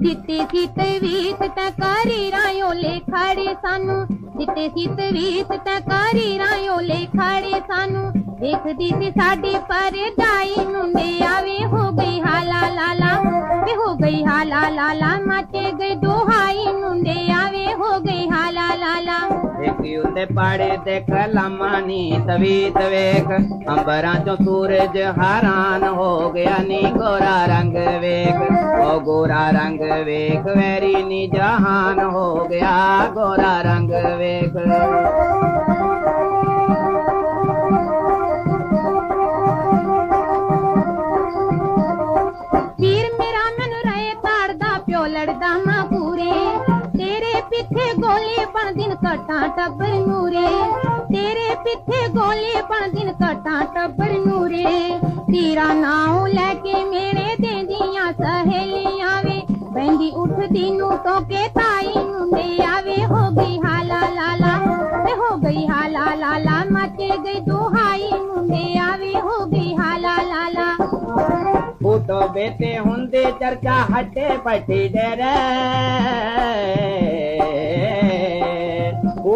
ਦਿੱਤੇ ਸੀ ਤਵੀਤ ਤਕਾਰੀ ਰਾਇਓ ਲੇਖਾੜੇ ਸਾਨੂੰ। ਦਿੱਤੇ ਸੀ ਤਵੀਤ ਤਕਾਰੀ ਰਾਇਓ ਲੇਖਾੜੇ ਸਾਨੂੰ। ਦੇਖਦੀ ਸੀ ਸਾਡੀ ਪਰਦਾਈ ਮੁੰਡੇ ਆਵੇ। ਹੋ ਗਈ ਹਾਲਾ ਲਾਲਾ ਵੇ ਹੋ ਗਈ ਹਾਲਾ ਲਾਲਾ ਮਾਤੇ ਗਈ ਦੁਹਾਈ ਮੁੰਡੇ ਆਵੇ। गई हा ला ला ला। पाड़े देख लमानी तवी तवेक अंबरा चो सूरज हरान हो गया नी गोरा रंग वेख। ओ गोरा रंग वेक वेरी नी जहान हो गया गोरा रंग वेक पीर मेरा मनु रहे तारदा प्यो लड़दा माँ पूरे। ਗੋਲੀ ਬਣ ਦਿਨ ਕਟਾਂ ਟੱਬਰ ਨੂਰੇ ਤੇਰੇ ਪਿੱਛੇ ਗੋਲੀ ਬਣ ਦਿਨ ਕਟਾਂ ਟੱਬਰ ਨੂਰੇ ਤੇਰਾ ਨਾਮ ਲੈ ਕੇ ਮੇਰੇ ਦੇਂਦੀਆਂ ਸਹੇਲੀਆਂ ਵੇ ਬੈਂਦੀ ਉੱਠਦੀ ਨੂੰ ਤੋਂ ਕੇ ਤਾਈ ਮੁੰਡੇ ਆਵੇ ਹੋ ਗਈ ਹਾਲਾ ਲਾਲਾ ਤੇ ਹੋ ਗਈ ਹਾਲਾ ਲਾਲਾ ਮੱਚ ਗਈ ਦੁਹਾਈ ਮੁੰਡੇ ਆਵੇ ਹੋ ਗਈ ਹਾਲਾ ਲਾਲਾ ਫੋਟੋ ਬੇਤੇ ਹੁੰਦੇ ਚਰਚਾ ਹੱਟੇ ਪੱਟੀ ਡੇਰੇ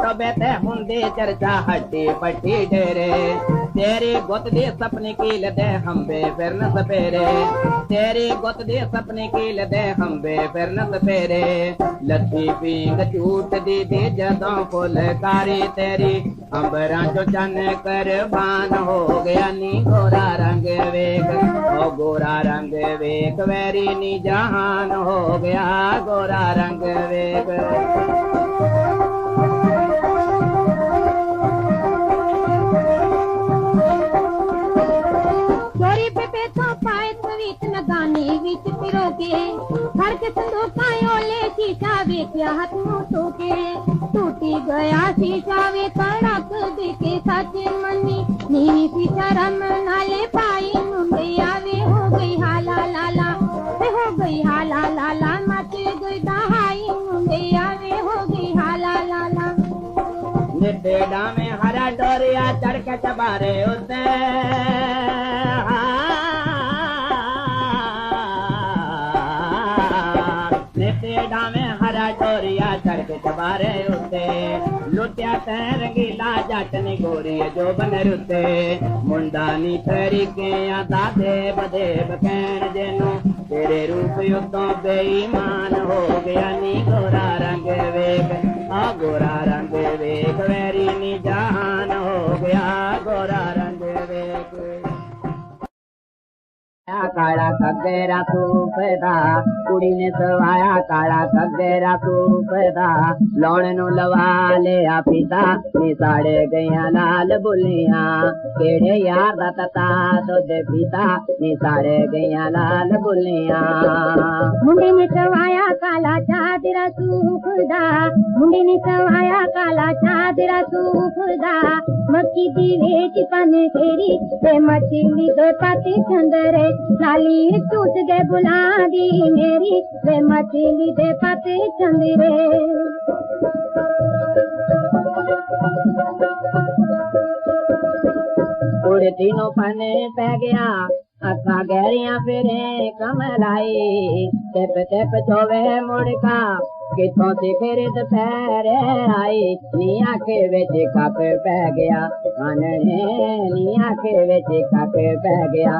ਫੋਟੋ ਬੇਤੇ ਹੁੰਦੇ ਚਰਚਾ ਹੱਟੇ ਪੱਟੀ ਡੇਰੇ ਤੇਰੇ ਗੁੱਤ ਦੇ ਸੁਪਨੇ ਕੀ ਲਦੇ ਹੰਬੇ ਫਿਰ ਨ ਸਪੇਰੇ ਤੇਰੇ ਗੁੱਤ ਦੇ ਸੁਪਨੇ ਕੀ ਲਦੇ ਹੰਬੇ ਫਿਰ ਨ ਸਪੇਰੇ ਲੱਥੀ ਪੀਂਗ ਝੂਟ ਦੀ ਦੇ ਜਦੋਂ ਫੁਲਕਾਰੀ ਤੇਰੀ ਅੰਬਰਾਂ ਚੋਂ ਚੰਨ ਕਰਬਾਨ ਹੋ ਗਿਆ ਨੀ ਗੋਰਾ ਰੰਗ ਵੇਖ ਉਹ ਗੋਰਾ ਰੰਗ ਵੇਖ ਵੈਰੀ ਨੀ ਜਹਾਨ ਹੋ ਗਿਆ ਗੋਰਾ ਰੰਗ ਵੇਖ के संदूकायो ले की चावे क्या हाथ मोटो के टूटी गया सी चावे तड़प देखे साचे मनी नी सीताराम नाले पाई मुंडिया आवे हो गई हाला लाला वे हो गई हाला लाला माचे गई दहाई मुंडिया आवे हो गई हाला लाला ने बेड़ा में हरा डोरिया चढ़ के चबारे उतर सवारे उते लुटिया ते रंगीला जट ने गोरी जो बन रुते। मुंडा नी फेरी के आदा देव देव कहन जेनो। तेरे रूप उतो बेईमान हो काळा सगळा सूपदा कुडीने सवाया काळा सगळा सूपदा लोण नु आ पिता ने साड़े गया लाल बुलिया। केड़े यार दा तता दुध पिता ने साड़े गया लाल बुलिया। मुंडी ने सवाया काला चादरा सूपदा मुंडी ने सवाया काला चादरा सूपदा मक्की दी वेच पाने तेरी ते मछली दो पाती चंदरे जाली टूट गए बुला दी मेरी वे मछली दे पते चंद्रे। पूरे तीनों पने पै गया, अखा गहरिया फिरे कमलाई टिप टिप छोवे मुड़का कितों से फिर दोपहर आई। निया के बिच कप पै गया आनने निया के आखे बिच कप पै गया।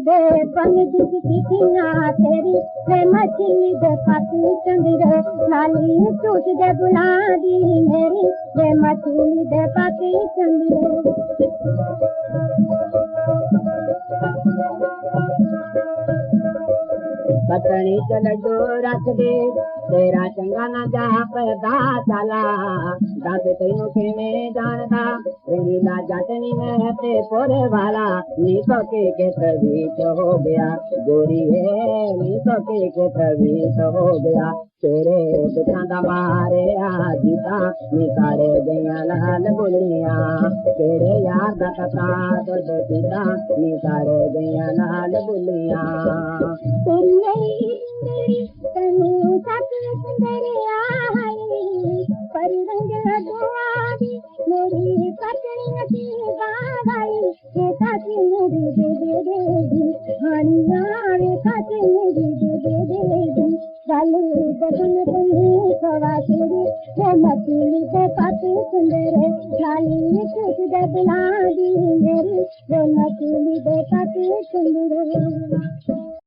दे पन दुख कितना तेरी है मछली दे पाती चंद्र लाली टूट दे बुला दी मेरी दे मछली दे पाती चंद्र पतनी चल जो रख दे तेरा चंगा ना जा पता चला। दस तेन के में जानता रंगीला जटनी में ते पोरे वाला। नी तो के प्रवीत हो गया, गोरी है। नी तो के प्रवीत हो गया, तेरे बिठांदा मारे आजीता। नी सारे गया लाल बोलिया, तेरे यार दा कथा तो देता नी सारे गया लाल बोलिया। तेरी सुंदर